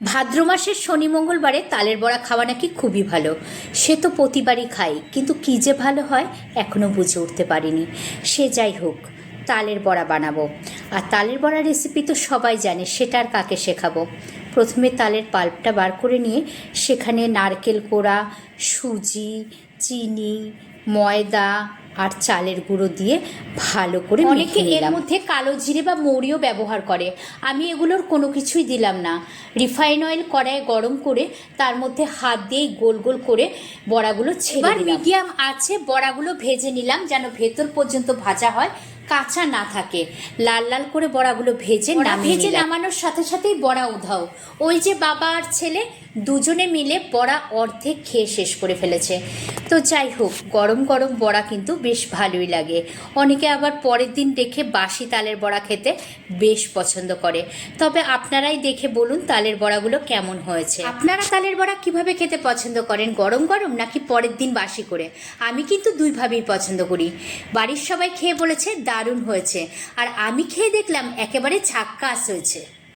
ভাদ্র মাসের শনি মঙ্গলবারে তালের বড়া খাওয়া নাকি খুবই ভালো। সে তো প্রতিবারই খাই, কিন্তু কী যে ভালো হয় এখনও বুঝে উঠতে পারিনি। সে যাই হোক, তালের বড়া বানাবো। আর তালের বড়া রেসিপি তো সবাই জানে, সেটা আর কাকে শেখাবো? প্রথমে তালের পাল্পটা বার করে নিয়ে সেখানে নারকেল কোড়া, সুজি, চিনি, ময়দা আর চালের গুঁড়ো দিয়ে ভালো করে অনেকে এর মধ্যে কালো জিরে বা মৌরিও ব্যবহার করে। আমি এগুলোর কোনো কিছুই দিলাম না। রিফাইন অয়েল কড়ায় গরম করে তার মধ্যে হাত দিয়ে গোল গোল করে বড়াগুলো ছেড়ে মিডিয়াম আছে বড়াগুলো ভেজে নিলাম যেন ভেতর পর্যন্ত ভাজা হয়। কাঁচা না থাকে। লাল লাল করে বড়াগুলো ভেজে না ভেজে নামানোর সাথে সাথেই বড়া উধাও। ওই যে বাবা আর ছেলে দুজনে মিলে বড়া অর্ধেক খেয়ে শেষ করে ফেলেছে। তো যাই হোক গরম গরম বড়া কিন্তু বেশ ভালোই লাগে। অনেকে আবার পরের দিন দেখে বাসি তালের বড়া খেতে বেশ পছন্দ করে। তবে আপনারাই দেখে বলুন তালের বড়াগুলো কেমন হয়েছে। আপনারা তালের বড়া কীভাবে খেতে পছন্দ করেন? গরম গরম নাকি পরের দিন বাসি করে? আমি কিন্তু দুইভাবেই পছন্দ করি। বাড়ির সবাই খেয়ে বলেছে দারুণ হয়েছে। আর আমি খেয়ে দেখলাম একেবারে ঝাক্কাস হয়েছে।